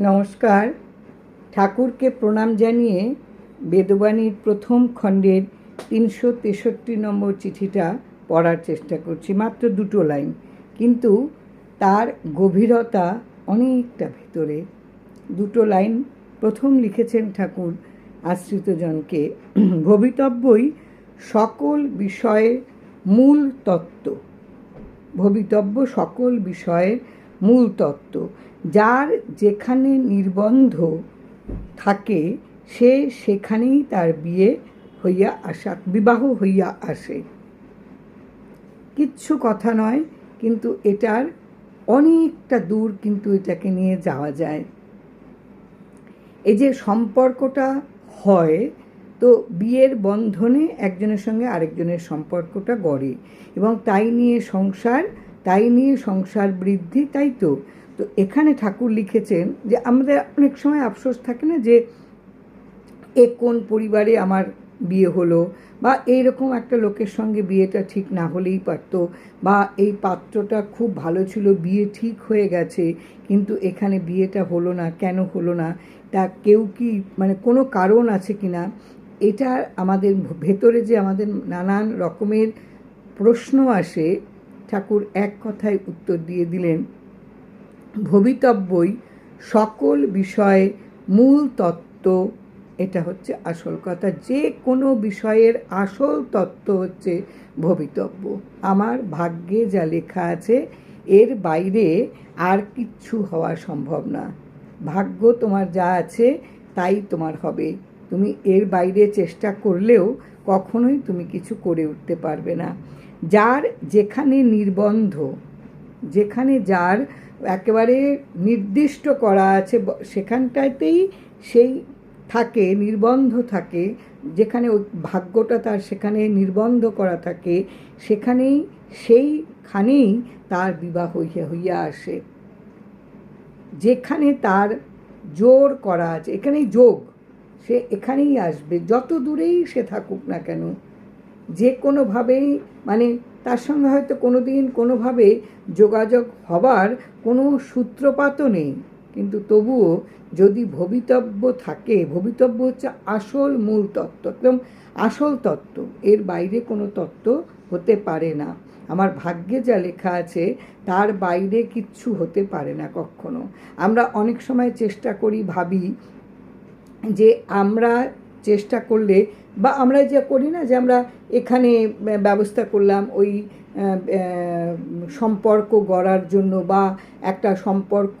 নমস্কার। ঠাকুরকে প্রণাম জানিয়ে বেদবাণীর প্রথম খণ্ডের তিনশো তেষট্টি নম্বর চিঠিটা পড়ার চেষ্টা করছি, মাত্র দুটো লাইন। কিন্তু তার গভীরতা অনেকটা ভেতরে। দুটো লাইন প্রথম লিখেছেন ঠাকুর আশ্রিতজনকে, ভবিতব্যই সকল বিষয়ে মূল তত্ত্ব। ভবিতব্য সকল বিষয়ের মূল তত্ত্ব যার যেখানে নির্বন্ধ থাকে, সে সেখানেই তার বিয়ে হইয়া আসা, বিবাহ হইয়া আসে। কিচ্ছু কথা নয়, কিন্তু এটার অনেকটা দূর কিন্তু এটাকে নিয়ে যাওয়া যায়। এই যে সম্পর্কটা হয়, তো বিয়ের বন্ধনে একজনের সঙ্গে আরেকজনের সম্পর্কটা গড়ে এবং তাই নিয়ে সংসার তাই নিয়ে সংসার বৃদ্ধি, তাই তো। তো এখানে ঠাকুর লিখেছেন যে আমাদের অনেক সময় আফসোস থাকে না যে এ কোন পরিবারে আমার বিয়ে হলো বা এইরকম একটা লোকের সঙ্গে বিয়েটা ঠিক না হলেই পারত বা এই পাত্রটা খুব ভালো ছিল, বিয়ে ঠিক হয়ে গেছে, কিন্তু এখানে বিয়েটা হলো না, কেন হলো না, তা কেউ কি মানে কোনো কারণ আছে কি না, এটা আমাদের ভেতরে যে আমাদের নানান রকমের প্রশ্ন আসে ঠাকুর এক কথায় উত্তর দিয়ে দিলেন, ভবিতব্যই সকল বিষয়ে মূল তত্ত্ব, এটা হচ্ছে আসল কথা, যে কোনো বিষয়ের আসল তত্ত্ব হচ্ছে ভবিতব্য। আমার ভাগ্যে যা লেখা আছে, এর বাইরে আর কিচ্ছু হওয়া সম্ভব না। ভাগ্য তোমার যা আছে, তাই তোমার হবে। তুমি এর বাইরে চেষ্টা করলেও কখনোই তুমি কিছু করে উঠতে পারবে না। যার যেখানে নির্বন্ধ, যেখানে যার একেবারে নির্দিষ্ট করা আছে সেখানটাতেই সেই থাকে, নির্বন্ধ থাকে, যেখানে ওই ভাগ্যটা তার সেখানে নির্বন্ধ করা থাকে, সেখানেই সেইখানেই তার বিবাহ হইয়া হইয়া আসে। যেখানে তার জোর করা আছে, এখানেই যোগ, সে এখানেই আসবে, যত দূরেই সে থাকুক না কেন যে কোনোভাবেই মানে তার সঙ্গে হয়তো কোনো দিন কোনোভাবে যোগাযোগ হবার কোনো সূত্রপাতও নেই। কিন্তু তবুও যদি ভবিতব্য থাকে, ভবিতব্য হচ্ছে আসল মূল তত্ত্ব, একদম আসল তত্ত্ব, এর বাইরে কোনো তত্ত্ব হতে পারে না। আমার ভাগ্যে যা লেখা আছে, তার বাইরে কিচ্ছু হতে পারে না কখনো। আমরা অনেক সময় চেষ্টা করি, ভাবি যে আমরা চেষ্টা করলে বা আমরা যা করি না যে আমরা এখানে ব্যবস্থা করলাম ওই সম্পর্ক গড়ার জন্য বা একটা সম্পর্ক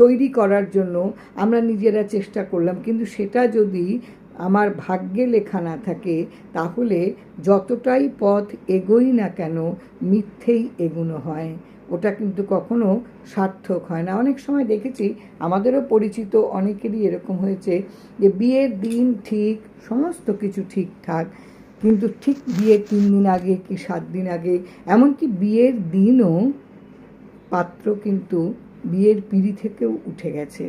তৈরি করার জন্য আমরা নিজেরা চেষ্টা করলাম। কিন্তু সেটা যদি আমার ভাগ্যে লেখা না থাকে, তাহলে যতটাই পথ এগোই না কেন মিথ্যেই এগুনো হয়। ওটা কিন্তু কখনো সার্থক হয় না। অনেক সময় দেখেছি আমাদেরও পরিচিত অনেকেরই এরকম হয়েছে যে বিয়ের দিন ঠিক সমস্ত কিছু ঠিকঠাক, কিন্তু ঠিক বিয়ের তিন দিন আগে কি সাত দিন আগে, এমনকি বিয়ের দিনও পাত্র কিন্তু বিয়ের পিড়ি থেকেও উঠে গেছে।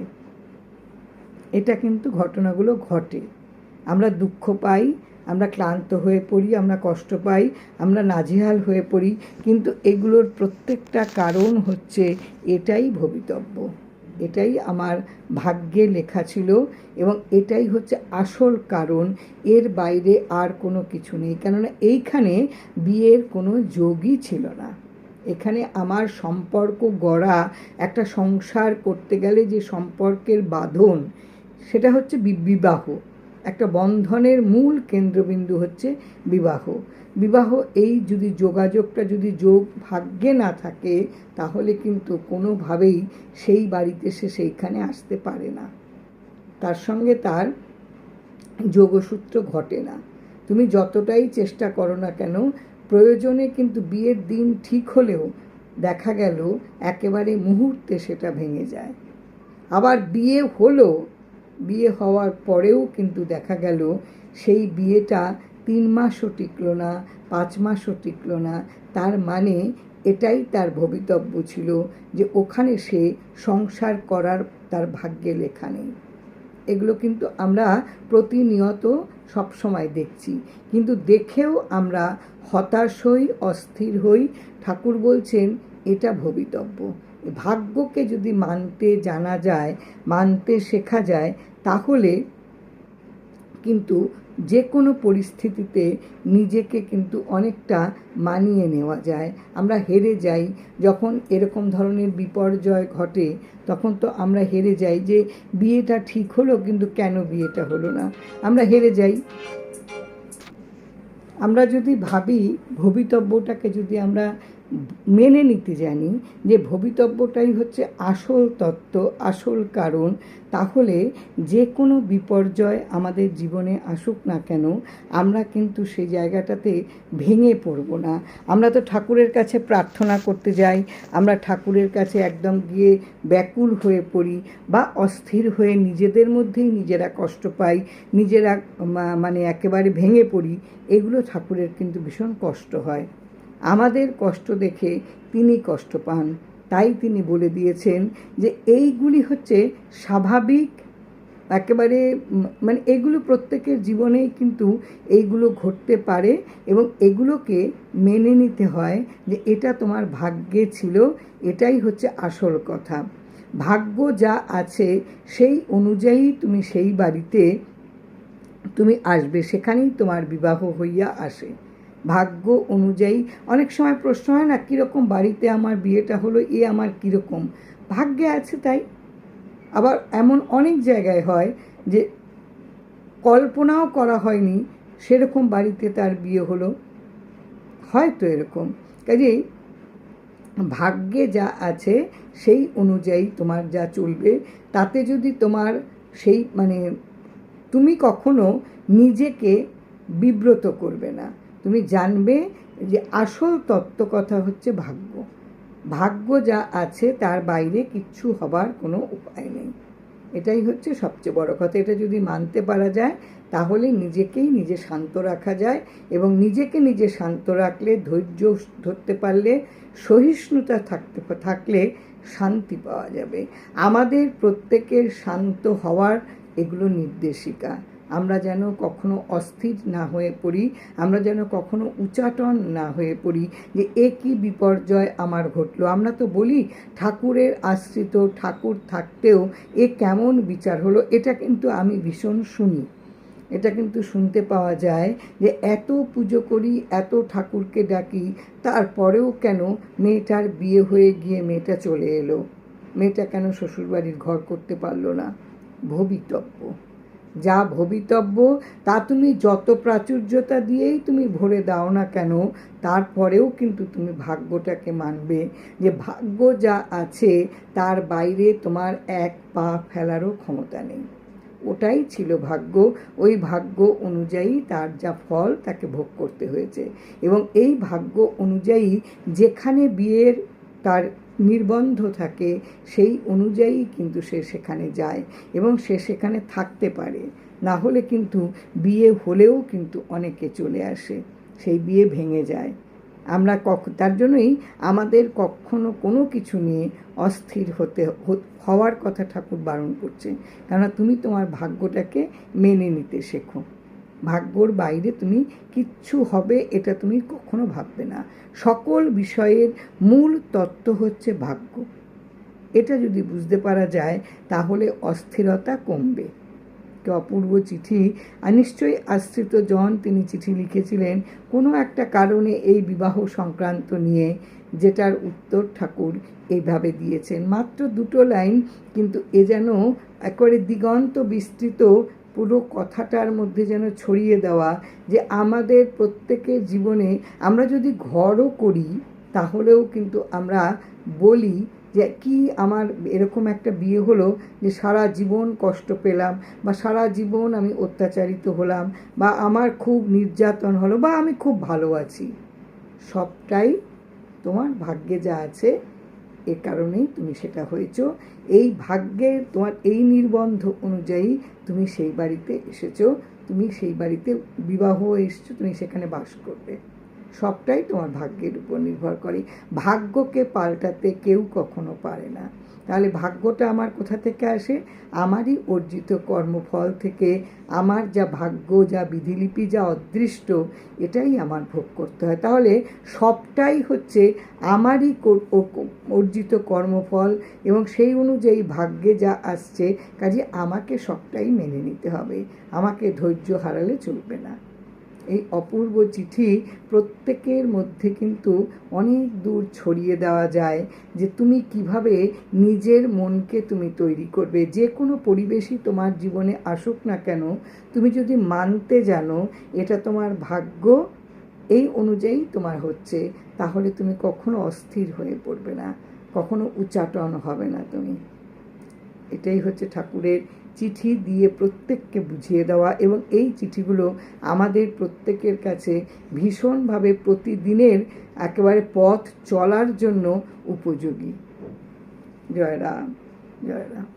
এটা কিন্তু ঘটনাগুলো ঘটে। আমরা দুঃখ পাই আমরা ক্লান্ত হয়ে পড়ি, আমরা কষ্ট পাই, আমরা নাজেহাল হয়ে পড়ি, কিন্তু এগুলোর প্রত্যেকটা কারণ হচ্ছে এটাই ভবিতব্য। এটাই আমার ভাগ্যে লেখা ছিল এবং এটাই হচ্ছে আসল কারণ। এর বাইরে আর কোনো কিছু নেই। কেননা এইখানে বিয়ের কোনো যোগই ছিল না। এখানে আমার সম্পর্ক গড়া, একটা সংসার করতে গেলে যে সম্পর্কের বাঁধন, সেটা হচ্ছে বিবাহ। একটা বন্ধনের মূল কেন্দ্রবিন্দু হচ্ছে বিবাহ। বিবাহ এই যদি যোগাযোগটা যদি যোগ ভাগ্যে না থাকে, তাহলে কিন্তু কোনোভাবেই সেই বাড়িতে সে সেইখানে আসতে পারে না। তার সঙ্গে তার যোগসূত্র ঘটে না। তুমি যতটাই চেষ্টা করো না কেন, প্রয়োজনে কিন্তু বিয়ের দিন ঠিক হলেও দেখা গেল, একেবারে মুহূর্তে সেটা ভেঙে যায়। আবার বিয়ে হলো বিয়ে হওয়ার পরেও কিন্তু দেখা গেল সেই বিয়েটা তিন মাসও টিকলো না, পাঁচ মাসও টিকলো না। তার মানে এটাই তার ভবিতব্য ছিল যে ওখানে সে সংসার করার তার ভাগ্যে লেখা নেই। এগুলো কিন্তু আমরা প্রতিনিয়ত সবসময় দেখছি। কিন্তু দেখেও আমরা হতাশ হই, অস্থির হই। ঠাকুর বলছেন, এটা ভবিতব্য। ভাগ্যকে যদি মানতে জানা যায়, মানতে শেখা যায় তাহলে কিন্তু যে কোনো পরিস্থিতিতে নিজেকে কিন্তু অনেকটা মানিয়ে নেওয়া যায়। আমরা হেরে যাই, যখন এরকম ধরনের বিপর্যয় ঘটে, তখন তো আমরা হেরে যাই যে বিয়েটা ঠিক হলো কিন্তু কেন বিয়েটা হলো না? আমরা হেরে যাই। আমরা যদি ভাবি, ভবিতব্যটাকে যদি আমরা মেনে নিতে জানি যে ভবিতব্যটাই হচ্ছে আসল তত্ত্ব, আসল কারণ, তাহলে যে কোনো বিপর্যয় আমাদের জীবনে আসুক না কেন, আমরা কিন্তু সেই জায়গাটাতে ভেঙে পড়ব না। আমরা তো ঠাকুরের কাছে প্রার্থনা করতে যাই, আমরা ঠাকুরের কাছে একদম গিয়ে ব্যাকুল হয়ে পড়ি বা অস্থির হয়ে নিজেদের মধ্যেই নিজেরা কষ্ট পাই, নিজেরা মানে একেবারে ভেঙে পড়ি, এগুলো ঠাকুরের কিন্তু ভীষণ কষ্ট হয়। আমাদের কষ্ট দেখে তিনি কষ্ট পান। তাই তিনি বলে দিয়েছেন যে, এইগুলি হচ্ছে স্বাভাবিক, একেবারে মানে এগুলো প্রত্যেকের জীবনেই কিন্তু এইগুলো ঘটতে পারে এবং এগুলোকে মেনে নিতে হয় যে, এটা তোমার ভাগ্যে ছিল, এটাই হচ্ছে আসল কথা। ভাগ্য যা আছে, সেই অনুযায়ী তুমি সেই বাড়িতে তুমি আসবে, সেখানেই তোমার বিবাহ হইয়া আসে। ভাগ্য অনুযায়ী। অনেক সময় প্রশ্ন হয় না, কীরকম বাড়িতে আমার বিয়েটা হলো, এ আমার কীরকম? ভাগ্যে আছে তাই। আবার এমন অনেক জায়গায় হয় যে কল্পনাও করা হয়নি সেরকম বাড়িতে তার বিয়ে হলো। হয়তো এরকম। কাজেই ভাগ্যে যা আছে সেই অনুযায়ী তোমার যা চলবে। তাতে যদি তোমার সেই মানে তুমি কখনো নিজেকে বিব্রত করবে না। তুমি জানবে যে আসল তত্ত্ব কথা হচ্ছে ভাগ্য। ভাগ্য যা আছে তার বাইরে কিচ্ছু হবার কোনো উপায় নেই। এটাই হচ্ছে সবচেয়ে বড় কথা। এটা যদি মানতে পারা যায়, তাহলে নিজেকেই নিজে শান্ত রাখা যায় এবং নিজেকে নিজে শান্ত রাখলে, ধৈর্য ধরতে পারলে, সহিষ্ণুতা থাকতে থাকলে শান্তি পাওয়া যাবে। আমাদের প্রত্যেকের শান্ত হওয়ার এগুলো নির্দেশিকা। আমরা যেন কখনো অস্থির না হয়ে পড়ি, আমরা যেন কখনো উচাটন না হয়ে পড়ি যে এ কী বিপর্যয় আমার ঘটলো। আমরা তো বলি ঠাকুরের আশ্রিত ঠাকুর থাকতেও এ কেমন বিচার হলো, এটা কিন্তু আমি ভীষণ শুনি। এটা কিন্তু শুনতে পাওয়া যায় যে এত পুজো করি, এত ঠাকুরকে ডাকি, তারপরেও কেন মেয়েটার বিয়ে হয়ে গিয়ে মেয়েটা চলে এলো? মেয়েটা কেন শ্বশুরবাড়ির ঘর করতে পারল না? ভবিতব্য। যা ভবিতব্য, তা তুমি যত প্রাচুর্যতা দিয়েই তুমি ভরে দাও না কেন, তারপরেও কিন্তু তুমি ভাগ্যটাকে মানবে। যে ভাগ্য যা আছে, তার বাইরে তোমার এক পা ফেলারও ক্ষমতা নেই। ওটাই ছিল ভাগ্য। ওই ভাগ্য অনুযায়ী তার যা ফল, তাকে ভোগ করতে হয়েছে। এবং এই ভাগ্য অনুযায়ী যেখানে বিয়ের তার নির্বন্ধ থাকে, সেই অনুযায়ী কিন্তু সে সেখানে যায় এবং সে সেখানে থাকতে পারে। না হলে কিন্তু বিয়ে হলেও কিন্তু অনেকে চলে আসে, সেই বিয়ে ভেঙে যায়। আমরা কখ, তার জন্যই আমাদের কখনো কোনো কিছু নিয়ে অস্থির হতে হওয়ার কথা ঠাকুর বারণ করছে। কেননা তুমি তোমার ভাগ্যটাকে মেনে নিতে শেখো। ভাগ্যর বাইরে তুমি কিচ্ছু হবে এটা তুমি কখনো ভাববে না। সকল বিষয়ের মূল তত্ত্ব হচ্ছে ভাগ্য। এটা যদি বুঝতে পারা যায়, তাহলে অস্থিরতা কমবে। একটি অপূর্ব চিঠি আর নিশ্চয়ই আশ্রিত জন তিনি চিঠি লিখেছিলেন কোনো একটা কারণে এই বিবাহ সংক্রান্ত নিয়ে, যেটার উত্তর ঠাকুর এইভাবে দিয়েছেন। মাত্র দুটো লাইন, কিন্তু এ যেন একেবারে দিগন্ত বিস্তৃত পুরো কথাটার মধ্যে যেন ছড়িয়ে দেওয়া যে আমাদের প্রত্যেকের জীবনে আমরা যদি ঘরও করি, তাহলেও কিন্তু আমরা বলি যে কি আমার এরকম একটা বিয়ে হলো যে সারা জীবন কষ্ট পেলাম বা সারা জীবন আমি অত্যাচারিত হলাম বা আমার খুব নির্যাতন হলো বা আমি খুব ভালো আছি। সবটাই তোমার ভাগ্যে যা আছে এ কারণেই তুমি সেটা হয়েছো। এই ভাগ্যের তোমার এই নির্বন্ধ অনুযায়ী তুমি সেই বাড়িতে এসেছ। তুমি সেই বাড়িতে বিবাহ এসছো, তুমি সেখানে বাস করবে। সবটাই তোমার ভাগ্যের উপর নির্ভর করে। ভাগ্যকে পাল্টাতে কেউ কখনো পারে না। তাহলে ভাগ্যটা আমার কোথা থেকে আসে? আমারই অর্জিত কর্মফল থেকে। আমার যা ভাগ্য, যা বিধিলিপি, যা অদৃষ্ট, এটাই আমার ভোগ করতে হয়। তাহলে সবটাই হচ্ছে আমারই অর্জিত কর্মফল এবং সেই অনুযায়ী ভাগ্যে যা আসছে, কাজে আমাকে সবটাই মেনে নিতে হবে। আমাকে ধৈর্য হারালে চলবে না। এই অপূর্ব চিঠি প্রত্যেকের মধ্যে কিন্তু অনেক দূর ছড়িয়ে দেওয়া যায় যে তুমি কীভাবে নিজের মনকে তুমি তৈরি করবে। যে কোনো পরিবেশই তোমার জীবনে আসুক না কেন, তুমি যদি মানতে জানো এটা তোমার ভাগ্য, এই অনুযায়ী তোমার হচ্ছে, তাহলে তুমি কখনো অস্থির হয়ে পড়বে না, কখনো উচ্চাটন হবে না তুমি। এটাই হচ্ছে ঠাকুরের চিঠি দিয়ে প্রত্যেককে বুঝিয়ে দেওয়া এবং এই চিঠিগুলো আমাদের প্রত্যেকের কাছে ভীষণভাবে প্রতিদিনের একেবারে পথ চলার জন্য উপযোগী। জয় রাম জয় রাম।